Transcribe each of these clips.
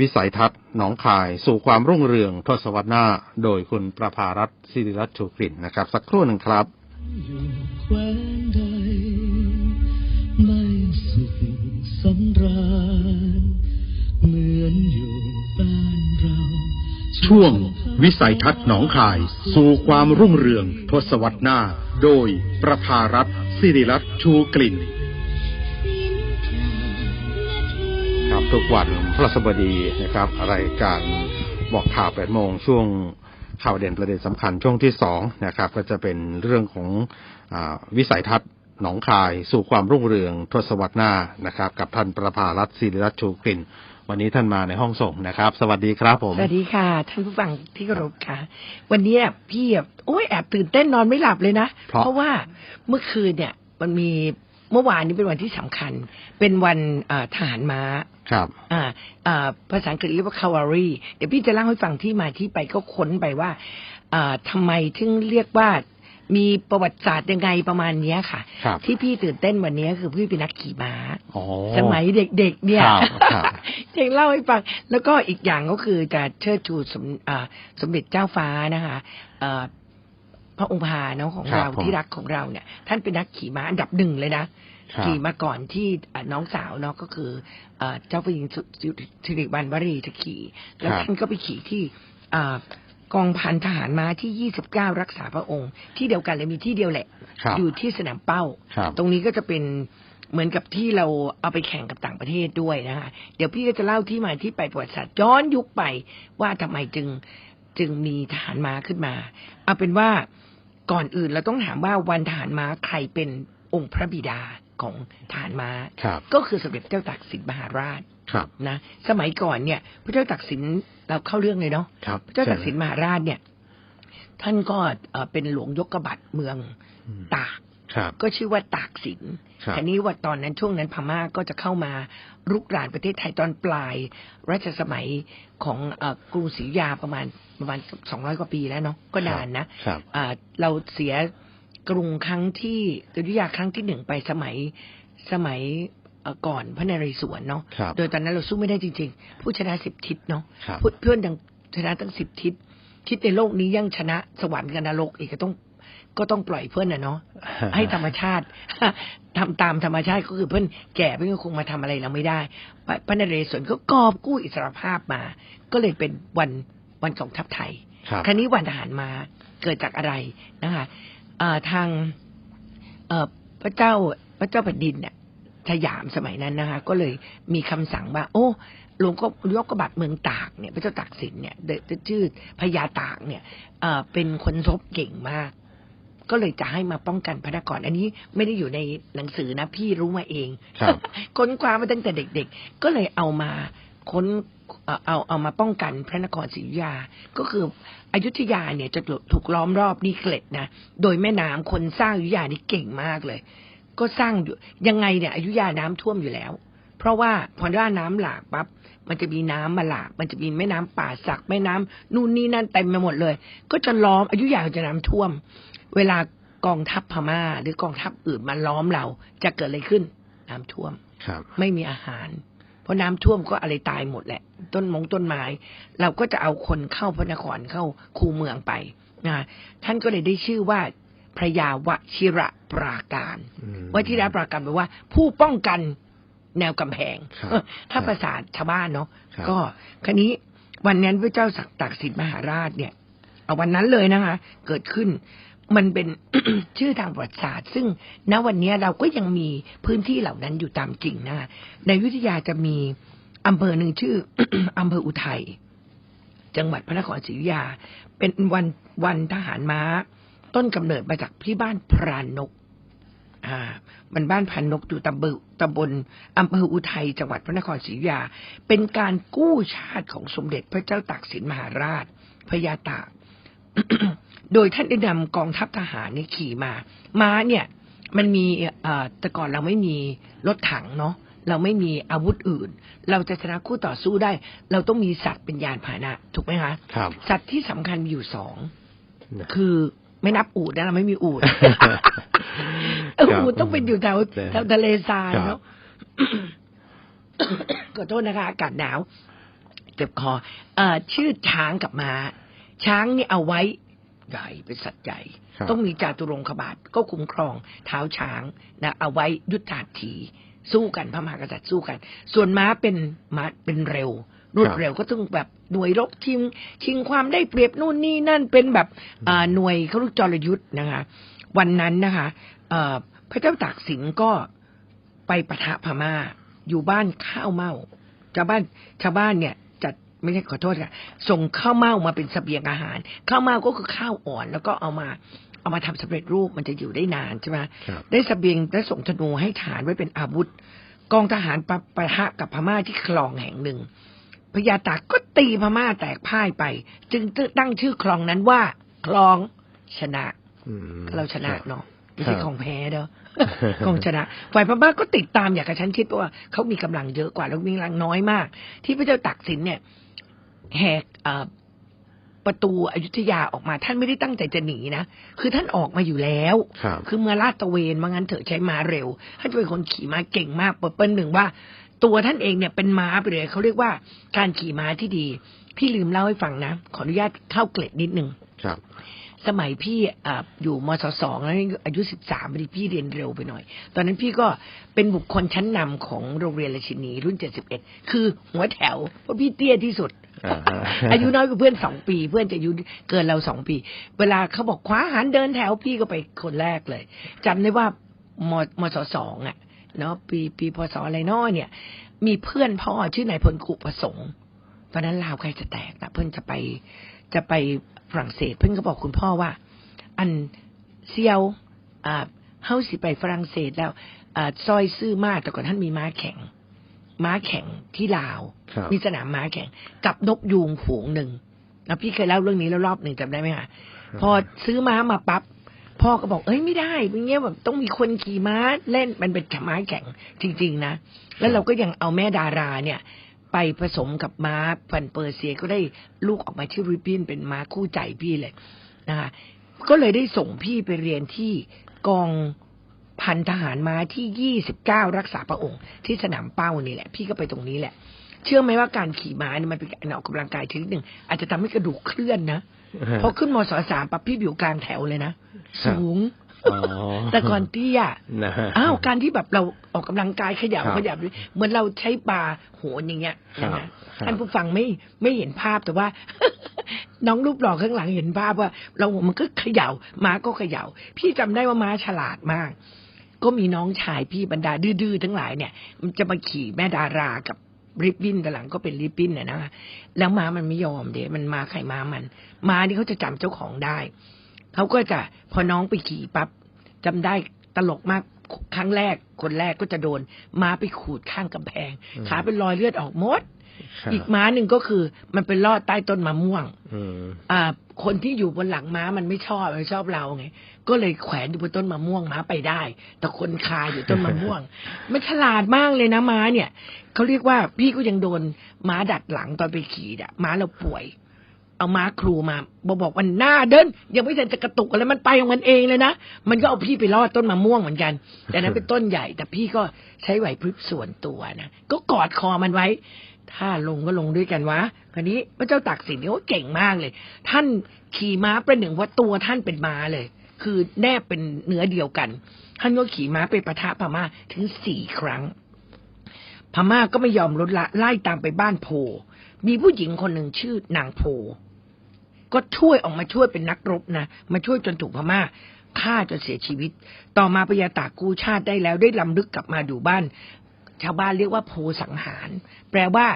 วิสัยทัศน์หนองคายสู่ความรุ่งเรืองทศวรรษหน้า โดยคุณประภารัตศิริรัตน์ชูกลิ่นนะครับ สักครู่หนึ่งครับอยู่แคว้นใดไม่สุขสำราญเหมือนอยู่บ้านเรา ช่วง วิสัยทัศน์หนองคาย สู่ความรุ่งเรืองทศวรรษหน้า โดยประภารัตศิริรัตน์ชูกลิ่น ทุกวันพระสบดีนะครับ รายการบอกข่าว8โมงช่วงข่าวเด่นประเด็นสำคัญช่วงที่สองนะครับ ก็จะเป็นเรื่องของอาวิสัยทัศน์หนองคายสู่ความรุ่งเรืองทศวรรษหน้านะครับ กับท่านประภารัตน์ศิริรัตน์ชูกลิ่นวันนี้ท่านมาในห้องส่งนะครับ สวัสดีครับผม สวัสดีค่ะ ท่านผู้ฟังที่เคารพค่ะ วันนี้พี่แบบโอ้ยแอบตื่นเต้นนอนไม่หลับเลยนะ เพราะว่าเมื่อคืนเนี่ยมันมีเมื่อวานนี้เป็นวันที่สำคัญ เป็นวันเอ่อทหารม้า ครับ อ่าอ่าภาษาอังกฤษเรียกว่า cavalry เดี๋ยวพี่จะเล่าให้ฟังที่มาที่ไปก็ค้นไปว่าอ่าทำไมถึงเรียกว่ามีประวัติศาสตร์ยังไงประมาณเนี้ยค่ะ ครับที่พี่ตื่นเต้นวันนี้คือพี่เป็นนักขี่ม้า อ๋อสมัยเด็ก ๆ เนี่ยครับครับยังเล่าให้ฟัง แล้วก็อีกอย่างก็คือจะเชิดชูสมอ่าสมเด็จเจ้าฟ้านะคะเอ่อ พระองค์พาเนาะของครับเราผมที่รักของเราเนี่ย ท่านเป็นนักขี่ม้าอันดับหนึ่งเลยนะครับขี่มาก่อนที่อ่าน้องสาวเนาะก็คือเอ่อเจ้าผู้หญิงสุสิริวัณวรีจะขี่แล้วท่านก็ไปขี่ที่อ่ากองพันทหารม้าที่ 29 รักษาพระองค์ ที่เดียวกันเลยมีที่เดียวแหละครับอยู่ที่สนามเป้าครับตรงนี้ก็จะเป็นเหมือนกับที่เราเอาไปแข่งกับต่างประเทศด้วยนะคะเดี๋ยวพี่ก็จะเล่าที่มาที่ไปประวัติศาสตร์ย้อนยุคไปว่าทำไมจึงจึงมีทหารม้าขึ้นมา เอาเป็นว่า ก่อนอื่นเราต้องถามว่าวันทหารม้าใครเป็นองค์พระบิดาของทหารม้าครับก็คือสมเด็จเจ้าตากสินมหาราชครับนะ สมัยก่อนเนี่ย พระเจ้าตากสินเราเข้าเรื่องเลยเนาะครับพระเจ้าตากสินมหาราชเนี่ย ท่านก็เอ่อเป็นหลวงยกกบัตรเมืองอืมตากครับ ก็ชื่อว่าตากสินครับทีนี้ว่าตอนนั้นช่วงนั้นพม่าก็จะเข้ามารุกรานประเทศไทยตอนปลาย รัชสมัยของเออกรุงศรีอยุธยาประมาณประมาณสองร้อยกว่าปีแล้วเนาะก็นานนะครับอ่าเราเสียกรุงครั้งที่อยุธยาครั้งที่หนึ่งไปสมัยสมัยเอ่อก่อนพระนเรศวรเนาะครับโดยตอนนั้นเราสู้ไม่ได้จริง ๆ ผู้ชนะสิบทิศเนาะครับพูดเพื่อนดังชนะตั้งสิบทิศทิศในโลกนี้ยังชนะสวรรค์กับนรกอีกก็ต้อง ก็ต้องปล่อยเพื่อนนะเนาะให้ธรรมชาติทำตามธรรมชาติก็คือเพื่อนแก่เพื่อนก็คงมาทำอะไรเราไม่ได้พระพระนเรศวรก็กอบกู้อิสรภาพมา ก็เลยเป็นวันวันกองทัพไทยครับครั้นี้วันทหารมาเกิดจากอะไรนะคะอ่าทางเอ่อพระเจ้าพระเจ้าแผ่นดินเนี่ยสยามสมัยนั้นนะคะ ก็เลยมีคำสั่งว่า โอ้หลวงก็ยกกบัตรเมืองตากเนี่ยพระเจ้าตากสินเนี่ยเดอะชื่อพญาตากเนี่ยเอ่อเป็นคนรบเก่งมาก ก็เลยจะให้มาป้องกันพระนครอันนี้ไม่ได้อยู่ในหนังสือนะ พี่รู้มาเองครับค้นคว้ามาตั้งแต่เด็ก ๆ ก็เลยเอามาค้นเอ่อเอาเอามาป้องกันพระนครศรีอยุธยา ก็คืออยุธยาเนี่ยจะถูกล้อมรอบนี่เกล็ดนะ โดยแม่น้ำคนสร้างอยุธยานี่เก่งมากเลย ก็สร้างอยู่ยังไงเนี่ยอยุธยาน้ำท่วมอยู่แล้ว เพราะว่าพอว่าน้ำหลากปั๊บมันจะมีน้ำมาหลากมันจะมีแม่น้ำป่าสักแม่น้ำนู่นนี่นั่นเต็มไปหมดเลย ก็จะล้อมอยุธยาจะน้ำท่วม เวลากองทัพพม่า หรือกองทัพอื่นมาล้อมเราจะเกิดอะไรขึ้น น้ำท่วมครับไม่มีอาหาร เพราะน้ำท่วมก็อะไรตายหมดแหละ ต้นมงต้นไม้ เราก็จะเอาคนเข้าพระนครเข้าคูเมืองไปนะท่านก็เลยได้ชื่อว่าพระยาวชิระปราการอืมวชิระปราการแปลว่า ผู้ป้องกัน แนวกำแพงครับถ้าครับภาษาชาวบ้านเนาะครับก็คันนี้วันนั้นพระเจ้าสักตากสินมหาราชเนี่ยเอาวันนั้นเลยนะคะ เกิดขึ้นมันเป็นชื่อทางประวัติศาสตร์ ซึ่งณวันนี้เราก็ยังมีพื้นที่เหล่านั้นอยู่ตามจริงนะคะในอยุธยาจะมีอำเภอหนึ่งชื่ออำเภออุทัยจังหวัดพระนครศรีอยุธยา เป็นวันวันทหารม้า ต้นกำเนิดมาจากที่บ้านพรานกอ่า มันบ้านพันนกอยู่ตำบลตำบลอำเภออุทัยจังหวัดพระนครศรีอยุธยา เป็นการกู้ชาติของสมเด็จพระเจ้าตากสินมหาราชพระยาตาก โดยท่านได้นำกองทัพทหารเนี่ยขี่มา ม้าเนี่ย มันมีเอ่อแต่ก่อนเราไม่มีรถถังเนาะเราไม่มีอาวุธอื่น เราจะชนะคู่ต่อสู้ได้ เราต้องมีสัตว์เป็นยานพาหนะ ถูกไหมคะครับสัตว์ที่สำคัญมีอยู่สองนะคือไม่นับอูดนะเราไม่มีอูด อูดต้องเป็นอยู่แถวแถวทะเลทรายครับเนาะขอโทษนะคะ อากาศหนาวเจ็บคอ เอ่อ ชื่อช้างกับม้า ช้างนี่เอาไว้ใหญ่เป็นสัตว์ใหญ่ครับต้องมีจาตุรงคบาทก็คุ้มครองเท้าช้างนะเอาไว้ยุทธาถีสู้กันพระมหากษัตริย์สู้กัน ส่วนม้าเป็นม้าเป็นเร็ว รวดเร็วก็ต้องแบบหน่วยรบชิงชิงความได้เปรียบนู่นนี่นั่นเป็นแบบอ่าหน่วยเขาเรียกจรยุทธ์นะคะ วันนั้นนะคะเอ่อ พระเจ้าตากสินก็ไปปะทะพม่า อยู่บ้านข้าวเม่าชาวบ้านชาวบ้านเนี่ย จัดไม่ใช่ขอโทษค่ะส่งข้าวเม่ามาเป็นเสบียงอาหาร ข้าวเม่าก็คือข้าวอ่อน แล้วก็เอามาเอามาทำสำเร็จรูปมันจะอยู่ได้นานใช่ไหมครับได้เสบียงและส่งธนูให้ฐานไว้เป็นอาวุธ กองทหารปะปะทะกับพม่าที่คลองแห่งหนึ่งพญาตากก็ตีพม่าแตกพ่ายไป จึงตั้งชื่อคลองนั้นว่า คลองชนะอืมเราชนะครับเนาะ ไม่ใช่ครับของแพ้เด้อของชนะ ฝ่ายพม่าก็ติดตามอย่างกระชั้นชิดเพราะว่าเขามีกำลังเยอะกว่าแล้วมีกำลังน้อยมาก ที่พระเจ้าตากสินเนี่ยแหกเอ่อประตูอยุธยาออกมา ท่านไม่ได้ตั้งใจจะหนีนะคือท่านออกมาอยู่แล้วครับคือเมื่อลาดตระเวนว่างั้นเถอะใช้ม้าเร็วท่านจะเป็นคนขี่ม้าเก่งมากเปิดเปิ้ลหนึ่งว่า ตัวท่านเองเนี่ยเป็นม้าไปเลยเขาเรียกว่าการขี่ม้าที่ดี พี่ลืมเล่าให้ฟังนะขออนุญาตเข้าเกล็ดนิดนึงครับ สมัยพี่อ่าอยู่มศสองแล้วอายุสิบสามพอดีพี่เรียนเร็วไปหน่อย ตอนนั้นพี่ก็เป็นบุคคลชั้นนำของโรงเรียนราชินีรุ่นเจ็ดสิบเอ็ดคือหัวแถวเพราะพี่เตี้ยที่สุดอ่าฮะอายุน้อยกว่าเพื่อนสองปี เพื่อนจะอายุเกินเราสองปี เวลาเขาบอกคว้าอาหารเดินแถวพี่ก็ไปคนแรกเลยจำได้ว่ามมศสองอะเนาะปีปีพศอะไรน้อยเนี่ย มีเพื่อนพ่อชื่อนายพลกุประสงค์ตอนนั้นลาวใครจะแตกนะเพื่อนจะไปจะไป ฝรั่งเศส เพื่อนก็บอกคุณพ่อว่า อันเซียวอ่าเฮาสิไปฝรั่งเศสแล้วอ่าซอยซื่อมากแต่ก่อนท่านมีม้าแข่ง ม้าแข่งที่ลาวครับมีสนามม้าแข่ง กับนกยูงฝูงหนึ่งแล้วพี่เคยเล่าเรื่องนี้แล้วรอบหนึ่งจำได้ไหมคะพอซื้อม้ามาปั๊บพ่อก็บอก เอ้ยไม่ได้อย่างเงี้ยแบบต้องมีคนขี่ม้าเล่นมันเป็นม้าแข่งจริง ๆ นะ แล้วเราก็ยังเอาแม่ดาราเนี่ย ไปผสมกับม้าพันธุ์เปอร์เซียก็ได้ลูกออกมาชื่อริบบินเป็นม้าคู่ใจพี่เลยนะคะก็เลยได้ส่งพี่ไปเรียนที่กองพันทหารม้าที่ยี่สิบเก้ารักษาพระองค์ที่สนามเป้านี่แหละ พี่ก็ไปตรงนี้แหละ เชื่อไหมว่าการขี่ม้าเนี่ยมันเป็นการออกกำลังกายชนิดหนึ่งอาจจะทำให้กระดูกเคลื่อนนะพอขึ้นมศสามปั๊บพี่อยู่กลางแถวเลยนะสูงอ๋อ แต่ก่อนเตี้ยนะฮะอ้าวการที่แบบเราออกกำลังกายขยับครับขยับเหมือนเราใช้บาร์โหนอย่างเงี้ยครับนะครับท่านผู้ฟังไม่ไม่เห็นภาพแต่ว่า น้องรูปหล่อข้างหลังเห็นภาพว่า เรามันก็เขย่าม้าก็เขย่า พี่จำได้ว่าม้าฉลาดมาก ก็มีน้องชายพี่บรรดาดื้อๆทั้งหลายเนี่ย มันจะมาขี่แม่ดารากับริบบิ้นแต่หลังก็เป็นริบบิ้นน่ะนะคะแล้วม้ามันไม่ยอมเดี๋ยวมันมาไข่ม้ามันม้านี่เขาจะจำเจ้าของได้ เขาก็จะพอน้องไปขี่ปั๊บจำได้ตลกมากครั้งแรกคนแรกก็จะโดนม้าไปขูดข้างกำแพงอืมขาเป็นรอยเลือดออกหมดครับอีกม้าหนึ่งก็คือมันเป็นลอดใต้ต้นมะม่วงอืมอ่า คนที่อยู่บนหลังม้ามันไม่ชอบมันชอบเราไงก็เลยแขวนอยู่บนต้นมะม่วงม้าไปได้ แต่คนคาอยู่ต้นมะม่วง มันฉลาดมากเลยนะม้าเนี่ยเขาเรียกว่าพี่ก็ยังโดนม้าดัดหลังตอนไปขี่อะม้าเราป่วย เอาม้าครูมาบอกบอกวันหน้าเดิน ยังไม่ทันจะกระตุกอะไรมันไปของมันเองเลยนะมันก็เอาพี่ไปลอดต้นมะม่วงเหมือนกัน แต่นั้นเป็นต้นใหญ่ แต่พี่ก็ใช้ไหวพริบส่วนตัวนะก็กอดคอมันไว้ ถ้าลงก็ลงด้วยกันวะคราวนี้พระเจ้าตากสินนี่เขาเก่งมากเลย ท่านขี่ม้าประหนึ่งว่าตัวท่านเป็นม้าเลย คือแนบเป็นเนื้อเดียวกัน ท่านก็ขี่ม้าไปประทะพม่าถึงสี่ครั้ง พม่าก็ไม่ยอมลดละไล่ตามไปบ้านโพมีผู้หญิงคนหนึ่งชื่อนางโพ ก็ช่วยออกมาช่วยเป็นนักรบนะมาช่วยจนถูกพม่าฆ่าจนเสียชีวิต ต่อมาปยาตากู้ชาติได้แล้วได้ลำลึกกลับมาดูบ้าน ชาวบ้านเรียกว่าโพสังหาร แปลว่า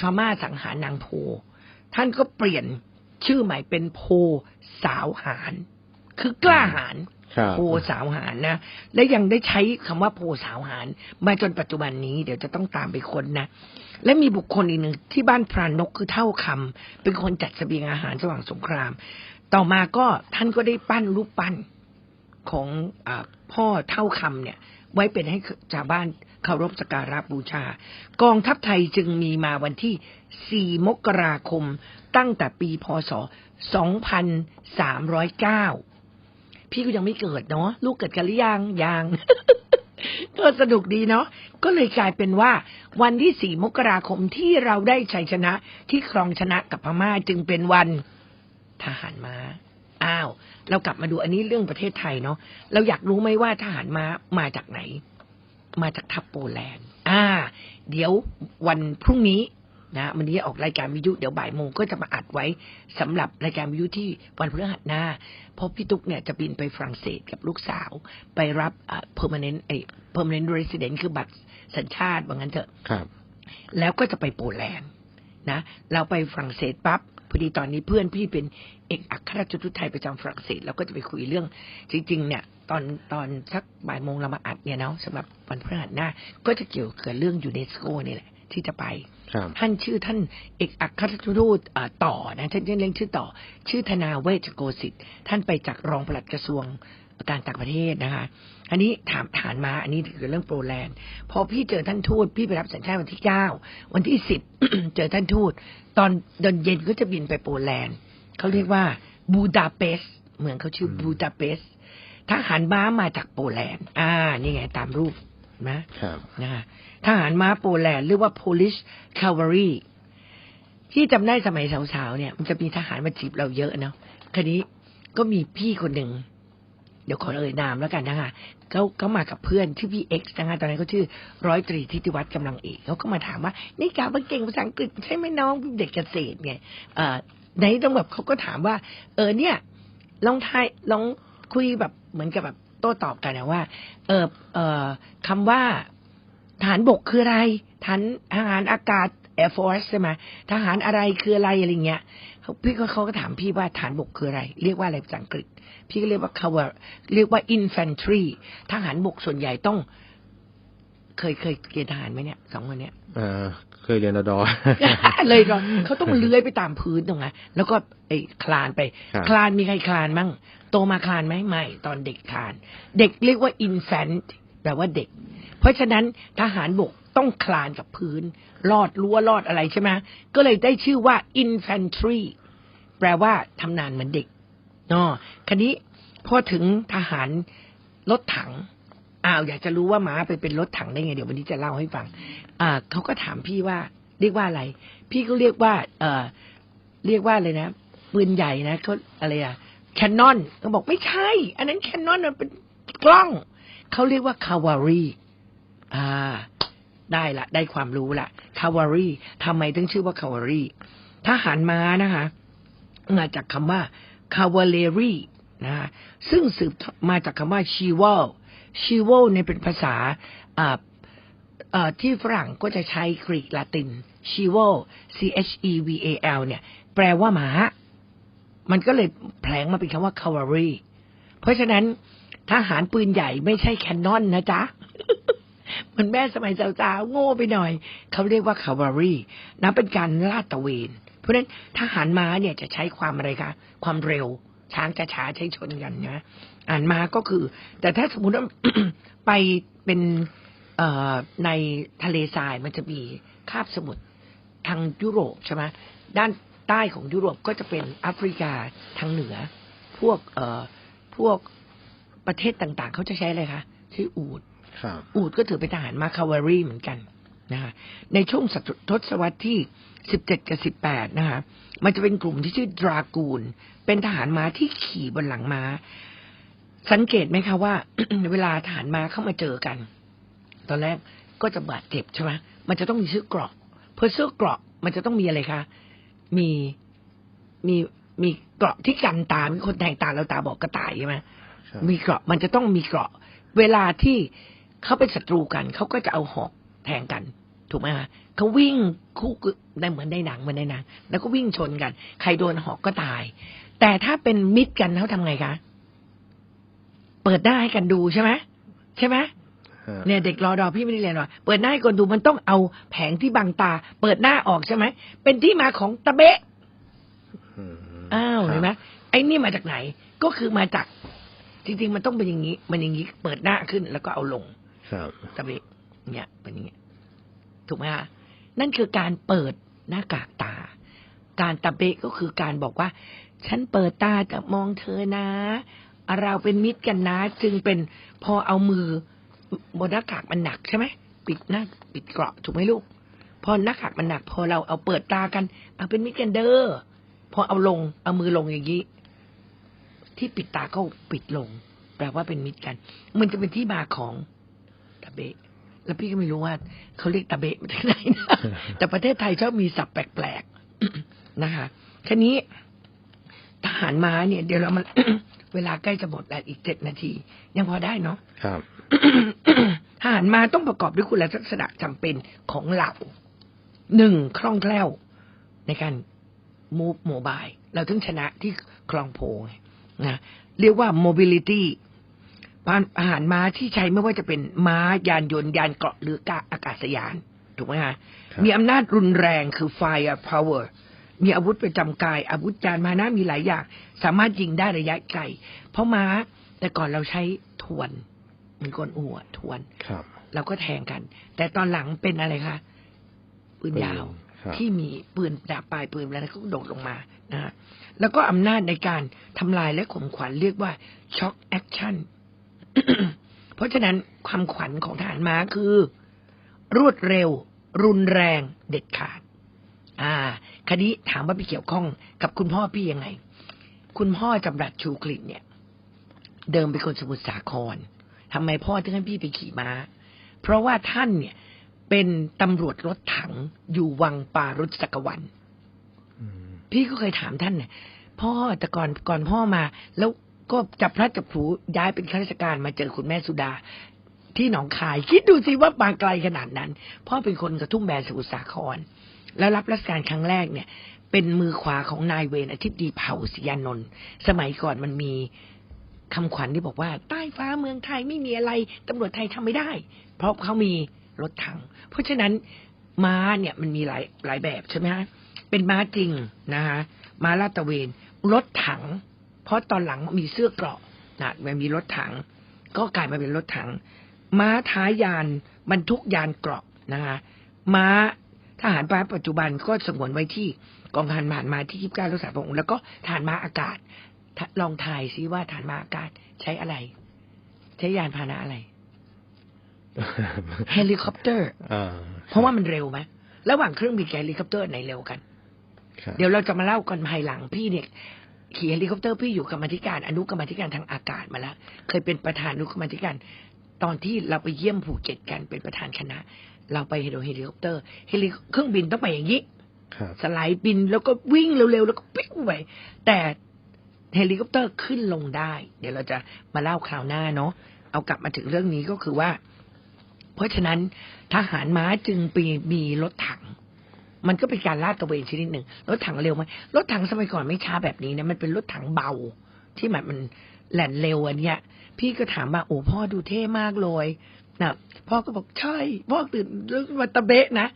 ชาวม่าสังหารนางโพ ท่านก็เปลี่ยนชื่อใหม่เป็นโพสาวหาร คือกล้าหาร โพสาวหารนะ และยังได้ใช้คำว่าโพสาวหาร มาจนปัจจุบันนี้เดี๋ยวจะต้องตามไปค้นนะ และมีบุคคลอีกหนึ่งที่บ้านพรานนกคือเท่าคำเป็นคนจัดเสบียงอาหารระหว่างสงคราม ต่อมาก็ท่านก็ได้ปั้นรูปปั้นของอพ่อเท่าคำเนี่ย ไว้เป็นให้ชาวบ้านเคารพสักการะบูชา กองทัพไทยจึงมีมาวันที่ 4 มกราคมตั้งแต่ปีพศ 2309 พี่ก็ยังไม่เกิดเนาะลูกเกิดกันหรือยังยังก็สนุกดีเนาะก็เลยกลายเป็นว่า วันที่สี่มกราคมที่เราได้ชัยชนะที่ครองชนะกับพม่าจึงเป็นวันทหารม้าอ้าว เรากลับมาดูอันนี้เรื่องประเทศไทยเนาะเราอยากรู้ไหมว่าทหารม้ามาจากไหน มาจากทัพโปแลนด์ อ่า เดี๋ยววันพรุ่งนี้ นะวันนี้ออกรายการวิทยุเดี๋ยวบ่ายโมงก็จะมาอัดไว้สำหรับรายการวิทยุที่วันพฤหัสหน้าเพราะพี่ตุ๊กเนี่ยจะบินไปฝรั่งเศสกับลูกสาว ไปรับอ่า permanent ไอ้ permanent resident คือบัตรสัญชาติว่างั้นเถอะครับ แล้วก็จะไปโปแลนด์นะเราไปฝรั่งเศสปั๊บพอดีตอนนี้เพื่อนพี่เป็นเอกอัครราชทูตไทยประจำฝรั่งเศสเราก็จะไปคุยเรื่อง จริง ๆ เนี่ย ตอนตอนสักบ่ายโมงเรามาอัดเนี่ยเนาะสำหรับวันพฤหัสหน้า ก็จะเกี่ยวกับเรื่องยูเนสโกนี่แหละที่จะไปครับ ท่านชื่อท่านเอกอัครราชทูตต่อนะท่านเรียกชื่อต่อ ชื่อธนาเวชโกสิทธิ์ท่านไปจากรองปลัดกระทรวงการต่างประเทศนะคะ อันนี้ถามฐานมา อันนี้คือเรื่องโปแลนด์ พอพี่เจอท่านทูต พี่ไปรับสัญชาติวันที่เก้า วันที่สิบเจอท่านทูต ตอนดินเย็นก็จะบินไปโปแลนด์ เขาเรียกว่าบูดาเปสต์เมืองเขาชื่อบูดาเปสต์ทหารม้ามาจากโปแลนด์ อ่า นี่ไงตามรูป นไหมครับนะคะทหารม้าโปแลนด์เรียกว่า Polish Cavalry ที่จำได้สมัยสาวๆเนี่ย มันจะมีทหารมาจีบเราเยอะเนาะคราวนี้ก็มีพี่คนหนึ่งเดี๋ยวขอเอ่ยนามแล้วกันนะคะเขาเขามากับเพื่อนชื่อพี่เอ็กซ์นะคะตอนนั้นเขาชื่อร้อยตรีทิติวัฒน์กำลังเอกเขาก็มาถามว่า นี่กาบังเก่งภาษาอังกฤษใช่ไหมน้องเด็กเกษตรไงเอ่อไหนต้องแบบเขาก็ถามว่า เออเนี่ยลองทายลองคุยแบบเหมือนกับแบบ โต้ตอบกันนะว่า เออเออคำว่าฐานบกคืออะไรฐานทหารอากาศ Air Force ใช่ไหมทหารอะไรคืออะไรอะไรเงี้ยพี่ก็เขาก็ถามพี่ว่าฐานบกคืออะไร เรียกว่าอะไรภาษาอังกฤษ พี่ก็เรียกว่า cover เรียกว่า infantry ทหารบกส่วนใหญ่ต้อง เคยเคยเกณฑ์ทหารไหมเนี่ยสองคนเนี้ยเอ่อเคยเรียนรดอเลยก็เขาต้องเลื้อยไปตามพื้นตรงนั้นแล้วก็ไอ้คลานไปครับคลานมีใครคลานมั่งโตมาคลานไหมไม่ตอนเด็กคลาน เด็กเรียกว่า infant แปลว่าเด็ก เพราะฉะนั้นทหารบกต้องคลานกับพื้น ลอดรั้วลอดอะไรใช่ไหมก็เลยได้ชื่อว่า infantry แปลว่าทำนานเหมือนเด็กเนาะคันนี้พอถึงทหารรถถัง อ้าวอยากจะรู้ว่าม้าไปเป็นรถถังได้ไง เดี๋ยววันนี้จะเล่าให้ฟัง อ่าเขาก็ถามพี่ว่า เรียกว่าอะไร พี่ก็เรียกว่า เออเรียกว่าอะไรนะปืนใหญ่นะเขาอะไรอะแคนนอนเขาบอกไม่ใช่ อันนั้นแคนนอนมันเป็นกล้องเขาเรียกว่าคาวารีอ่า ได้ละได้ความรู้ละคาวารีทำไมถึงชื่อว่าคาวารีทหารม้านะคะมาจากคำว่า cavalry นะคะซึ่งสืบมาจากคำว่าชีวอล chival chival เนี่ยเป็นภาษาที่ฝรั่งก็จะใช้กรีกลาติน chival c h e v a l เนี่ย แปลว่าหมา มันก็เลยแผลงมาเป็นคำว่า cavalry เพราะฉะนั้นทหารปืนใหญ่ไม่ใช่แคนนอนนะจ๊ะเหมือนแม่สมัยสาวๆโง่ไปหน่อย เขาเรียกว่า cavalry นะเป็นการลาดตระเวน เพราะฉะนั้นทหารม้าเนี่ยจะใช้ความอะไรคะ ความเร็ว ช้างจะช้าใช้ชนกันนะอ่านม้าก็คือ แต่ถ้าสมมติว่าไปเป็นเอ่อในทะเลทรายมันจะมีคาบสมุทรทางยุโรปใช่ไหมด้านใต้ของยุโรปก็จะเป็นแอฟริกาทางเหนือ พวกเอ่อพวกประเทศต่างๆ เขาจะใช้อะไรคะใช้อูดครับอูดก็ถือเป็นทหารมาคาวารีเหมือนกัน นะคะในช่วงศตทศวรรษที่ 17 กับ 18 นะคะมันจะเป็นกลุ่มที่ชื่อดรากูนเป็นทหารม้าที่ขี่บนหลังม้า สังเกตไหมคะว่า เวลาทหารม้าเข้ามาเจอกัน ตอนแรกก็จะบาดเจ็บใช่ไหมมันจะต้องมีเสื้อเกราะเพื่อเสื้อเกราะมันจะต้องมีอะไรคะมีมีมีเกราะที่กันตา มีคนแทงตาแล้วตาบอกกระต่ายใช่ไหมครับมีเกราะมันจะต้องมีเกราะ เวลาที่เขาเป็นศัตรูกันเขาก็จะเอาหอก แทงกัน ถูกไหมคะเขาวิ่งคู่ได้เหมือนในหนังเหมือนในหนังแล้วก็วิ่งชนกัน ใครโดนหอกก็ตาย แต่ถ้าเป็นมิตรกันเขาทำไงคะเปิดหน้าให้กันดูใช่ไหมใช่ไหมฮะเนี่ยเด็กรอดอพี่ไม่ได้เรียนว่าเปิดหน้าให้คนดูมันต้องเอาแผงที่บังตา เปิดหน้าออกใช่ไหมเป็นที่มาของตะเบะอืมอ้าวครับเห็นไหมไอ้นี่มาจากไหน ก็คือมาจากจริงๆมันต้องเป็นอย่างนี้ มันอย่างนี้เปิดหน้าขึ้นแล้วก็เอาลงครับตะเบะ เนี่ยเป็นอย่างนี้ยถูกไหมฮะนั่นคือการเปิดหน้ากากตา การตะเบะก็คือการบอกว่า ฉันเปิดตาจะมองเธอนะ เราเป็นมิตรกันนะ จึงเป็นพอเอามือบนหน้ากากมันหนักใช่ไหมปิดหน้าปิดเกราะถูกไหมลูก พอหน้ากากมันหนัก พอเราเอาเปิดตากันเอาเป็นมิตรกันเด้อพอเอาลงเอามือลงอย่างนี้ที่ปิดตาก็ปิดลง แปลว่าเป็นมิตรกัน มันจะเป็นที่มาของตะเบะ แล้วพี่ก็ไม่รู้ว่าเขาเรียกตะเบะมาจากไหนนะแต่ประเทศไทยชอบมีศัพท์แปลกๆนะคะทีนี้ทหารม้าเนี่ย เดี๋ยวเรามาเวลาใกล้จะหมดแล้วอีกเจ็ดนาที ยังพอได้เนาะครับทหารมาต้องประกอบด้วยคุณลักษณะจำเป็นของเหล่าหนึ่งคล่องแคล่ว ในการ move mobile เราถึงชนะที่คลองโพไงนะเรียกว่า mobility อาหารม้าที่ใช้ไม่ว่าจะเป็นม้ายานยนต์ยานเกราะหรือกาอากาศยาน ถูกไหมคะครับมีอำนาจรุนแรงคือ fire power มีอาวุธประจำกาย อาวุธยานพาหนะมีหลายอย่าง สามารถยิงได้ระยะไกล เพราะม้าแต่ก่อนเราใช้ทวนเหมือนกลอัวทวนครับเราก็แทงกัน แต่ตอนหลังเป็นอะไรคะปืนยาวครับที่มีปืนดาบปลายปืนแล้วเขาก็โดดลงมานะฮะแล้วก็อำนาจในการทำลายและข่มขวัญเรียกว่าช็อคแอคชั่น เพราะฉะนั้นความขวัญของทหารม้าคือ รวดเร็ว รุนแรงเด็ดขาด อ่า คดีถามว่าไปเกี่ยวข้องกับคุณพ่อพี่ยังไง คุณพ่อจำรัดชูกลิ่นเนี่ย เดิมเป็นคนสมุทรสาครทำไมพ่อถึงให้พี่ไปขี่ม้า เพราะว่าท่านเนี่ย เป็นตำรวจรถถังอยู่วังปารุษจักรวันอืมพี่ก็เคยถามท่านเนี่ยพ่อแต่ก่อนก่อนพ่อมา แล้ว ก็จับพลัดจับผูย้ายเป็นข้าราชการมาเจอคุณแม่สุดา ที่หนองคาย คิดดูสิว่ามาไกลขนาดนั้น พ่อเป็นคนกระทุ่มแบนสมุทรสาคร แล้วรับราชการครั้งแรกเนี่ย เป็นมือขวาของนายเวรอาทิตย์ดีเผาศรียานนท์สมัยก่อนมันมีคำขวัญที่บอกว่า ใต้ฟ้าเมืองไทยไม่มีอะไรตำรวจไทยทำไม่ได้ เพราะเขามีรถถัง เพราะฉะนั้นม้าเนี่ยมันมีหลายหลายแบบใช่ไหมฮะเป็นม้าจริงนะคะม้าลาดตระเวน รถถัง เพราะตอนหลังมีเสื้อเกราะนะมันมีรถถัง ก็กลายมาเป็นรถถัง ม้าท้ายยานบรรทุกยานเกราะนะคะม้าทหารม้าปัจจุบันก็สงวนไว้ที่กองทหารผ่านมาที่ยี่สิบเก้ารักษาพระองค์แล้วก็ทหารม้าอากาศถ้าลองทายซิว่าทหารม้าอากาศใช้อะไร ใช้ยานพาหนะอะไรเฮลิคอปเตอร์อ่าเพราะว่ามันเร็วไหมระหว่างเครื่องบินกับเฮลิคอปเตอร์ไหนเร็วกันครับเดี๋ยวเราจะมาเล่ากันภายหลังพี่เนี่ย ขี่เฮลิคอปเตอร์พี่อยู่กรรมาธิการอนุกรรมาธิการทางอากาศมาแล้วเคยเป็นประธานอนุกรรมาธิการ ตอนที่เราไปเยี่ยมภูเก็ตกันเป็นประธานคณะ เราไปเฮลิคอปเตอร์เฮลิเครื่องบินต้องไปอย่างนี้ครับสไลด์บินแล้วก็วิ่งเร็วๆแล้วก็ปิ้วไปแต่เฮลิคอปเตอร์ขึ้นลงได้ เดี๋ยวเราจะมาเล่าคราวหน้าเนาะเอากลับมาถึงเรื่องนี้ก็คือว่า เพราะฉะนั้นทหารม้าจึงปีมีรถถัง มันก็เป็นการลาดตระเวนชนิดหนึ่งรถถังเร็วไหมรถถังสมัยก่อนไม่ช้าแบบนี้นะมันเป็นรถถังเบา ที่มันมันแล่นเร็วอันเนี้ย พี่ก็ถามว่าโอ้พ่อดูเท่มากเลยนะพ่อก็บอกใช่พ่อตื่นเรื่องวัตะเบะนะ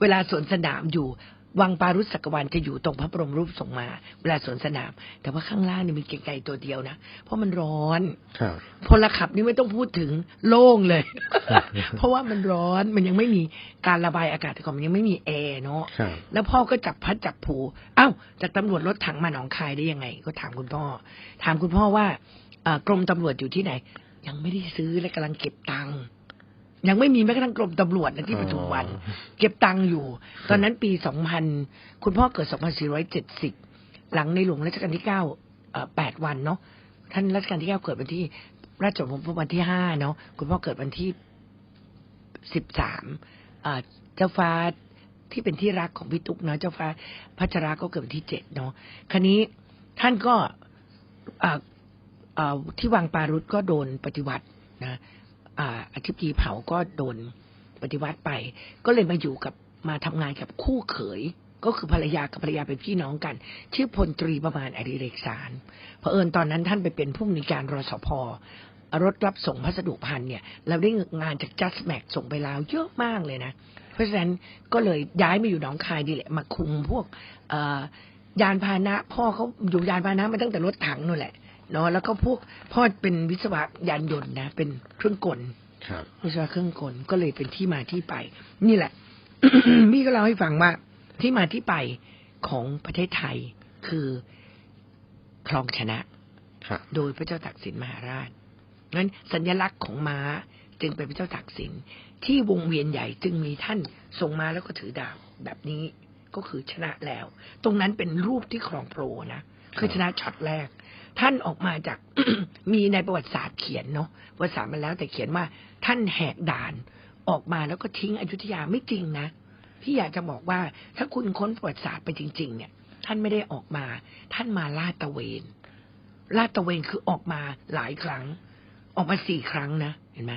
เวลาสวนสนามอยู่ วังปารุษจักรวาลจะอยู่ตรงพระบรมรูปทรงมา เวลาสวนสนาม แต่ว่าข้างล่างนี่มีไก่ๆตัวเดียวนะ เพราะมันร้อนครับพลขับนี่ไม่ต้องพูดถึงโล่งเลย เพราะว่ามันร้อนมันยังไม่มีการระบายอากาศแต่ก่อนมันยังไม่มีแอร์เนาะครับแล้วพ่อก็จับพัดจับผูอ้าวจากตำรวจรถถังมาหนองคายได้ยังไง ก็ถามคุณพ่อ ถามคุณพ่อว่าเอ่อกรมตำรวจอยู่ที่ไหน ยังไม่ได้ซื้อและกำลังเก็บตังค์ ยังไม่มีแม้กระทั่งกรมตำรวจนะที่ปทุมวัน เก็บตังค์อยู่ ตอนนั้นปีสองพันคุณพ่อเกิดสองพันสี่ร้อยเจ็ดสิบหลังในหลวงรัชกาลที่เก้าแปดวันเนาะท่านรัชกาลที่เก้าเกิดวันที่ราชวงศ์วันที่ห้าเนาะคุณพ่อเกิดวันที่สิบสามเจ้าฟ้าที่เป็นที่รักของพี่ตุ๊กเนาะเจ้าฟ้าพัชราก็เกิดวันที่เจ็ดเนาะคันนี้ท่านก็อ่าอ่าที่วังปารุษก็โดนปฏิวัตินะ อาอธิบดีเผาก็โดนปฏิวัติไป ก็เลยมาอยู่กับมาทำงานกับคู่เขย ก็คือภรรยากับภรรยาเป็นพี่น้องกัน ชื่อพลตรีประมาณอดิเรกสารเผอิญตอนนั้นท่านไปเป็นผู้อำนวยการรสพรถรับส่งพัสดุพันเนี่ย เราได้งานจาก Just Max ส่งไปลาวเยอะมากเลยนะ เพราะฉะนั้นก็เลยย้ายมาอยู่หนองคายดีแหละ มาคุมพวกยานพาหนะ พ่อเขาอยู่ยานพาหนะมาตั้งแต่รถถังนู่นแหละ เนาะแล้วก็พวกพ่อเป็นวิศวะยานยนต์นะ เป็นเครื่องกลครับวิศวะเครื่องกลก็เลยเป็นที่มาที่ไป นี่แหละพี่ก็เล่าให้ฟังว่าที่มาที่ไปของประเทศไทยคือคลองชนะครับโดยพระเจ้าตากสินมหาราชงั้นสัญลักษณ์ของม้าจึงเป็นพระเจ้าตากสินที่วงเวียนใหญ่จึงมีท่านทรงมาแล้วก็ถือดาบแบบนี้ก็คือชนะแล้ว ตรงนั้นเป็นรูปที่ครองโปรนะคือชนะช็อตแรก ท่านออกมาจากมีในประวัติศาสตร์เขียนเนาะประวัติศาสตร์มันแล้วแต่เขียนว่าท่านแหกด่านออกมาแล้วก็ทิ้งอยุธยาไม่จริงนะพี่อยากจะบอกว่าถ้าคุณค้นประวัติศาสตร์ไปจริง ๆ เนี่ย ท่านไม่ได้ออกมา ท่านมาลาดตะเวนลาดตะเวนคือออกมาหลายครั้ง ออกมาสี่ครั้งนะเห็นไหม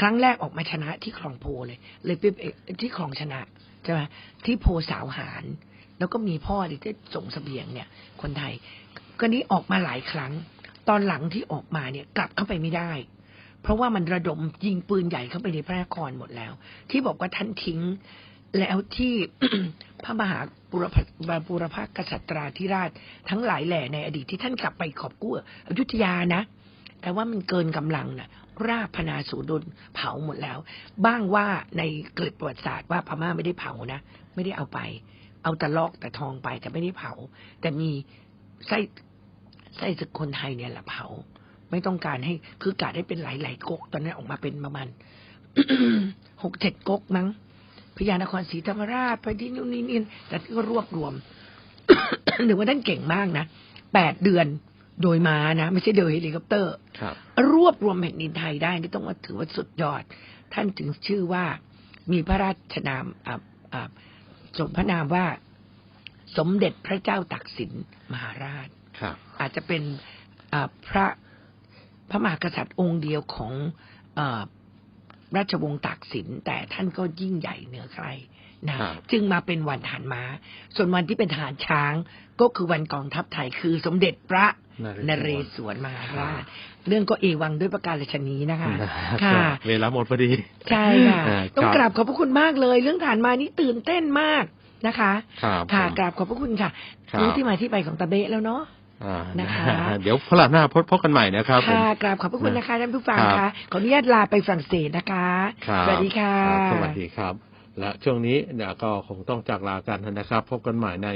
ครั้งแรกออกมาชนะที่คลองโพเลย เลยไปเอ่อที่คลองชนะใช่ไหมที่โพสาวหาร แล้วก็มีพ่อที่ส่งเสบียงเนี่ย คนไทย ก็นี้ออกมาหลายครั้ง ตอนหลังที่ออกมาเนี่ยกลับเข้าไปไม่ได้ เพราะว่ามันระดมยิงปืนใหญ่เข้าไปในพระนครหมดแล้ว ที่บอกว่าท่านทิ้งแล้วที่พระมหาบุรพบุรพกษัตราธิราชทั้งหลายแหล่ในอดีตที่ท่านกลับไปขอบกู้อยุธยานะ แต่ว่ามันเกินกำลังนะราพนาสูดนเผาหมดแล้ว บ้างว่าในเกิดประวัติศาสตร์ว่าพม่าไม่ได้เผานะ ไม่ได้เอาไป เอาแต่ลอกแต่ทองไปแต่ไม่ได้เผา แต่มีไส้ ไส้ศึกคนไทยเนี่ยแหละเผา ไม่ต้องการให้คือกาดให้เป็นหลายๆก๊กตอนนั้นออกมาเป็นประมาณหกเจ็ดก๊กมั้งพญานครศรีธรรมราชไปที่นู่นนี่นี่แต่ที่ก็รวบรวมหรือว่าท่านเก่งมากนะแปดเดือนโดยม้านะ ไม่ใช่โดยเฮลิคอปเตอร์ครับรวบรวมแผ่นดินไทยได้นี่ต้องว่าถือว่าสุดยอด ท่านถึงชื่อว่ามีพระราชนามอ่าอ่าสมพระนามว่า สมเด็จพระเจ้าตากสินมหาราชครับ อาจจะเป็นอ่าพระพระมหากษัตริย์องค์เดียวของอาราชวงศ์ตากสินแต่ท่านก็ยิ่งใหญ่เหนือใครนะครับจึงมาเป็นวันฐานม้า ส่วนวันที่เป็นฐานช้างก็คือวันกองทัพไทยคือสมเด็จพระนเรศวรมหาราชเรื่องก็เอวังด้วยประการฉนีนะคะ ค่ะ เวลาหมดพอดี ใช่ค่ะอ่าต้องครับกราบขอบพระคุณมากเลย เรื่องฐานมานี่ตื่นเต้นมากนะคะครับค่ะผมกราบขอบพระคุณค่ะครับรู้ที่มาที่ไปของตาเบะแล้วเนาะอ่า นะคะเดี๋ยวพฤหัสหน้าพบพบกันใหม่นะครับผมค่ะกราบขอบพระคุณนะคะท่านผู้ฟังครัค่ะบขออนุญาตลาไปฝรั่งเศสนะคะครับสวัสดีค่ะรับสวัสดีครับ และช่วงนี้เนี่ยก็คงต้องจากลากันนะครับ พบกันใหม่ใน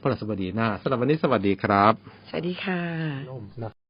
พฤหัสบดีหน้าสำหรับวันนี้สวัสดีครับ สวัสดีค่ะ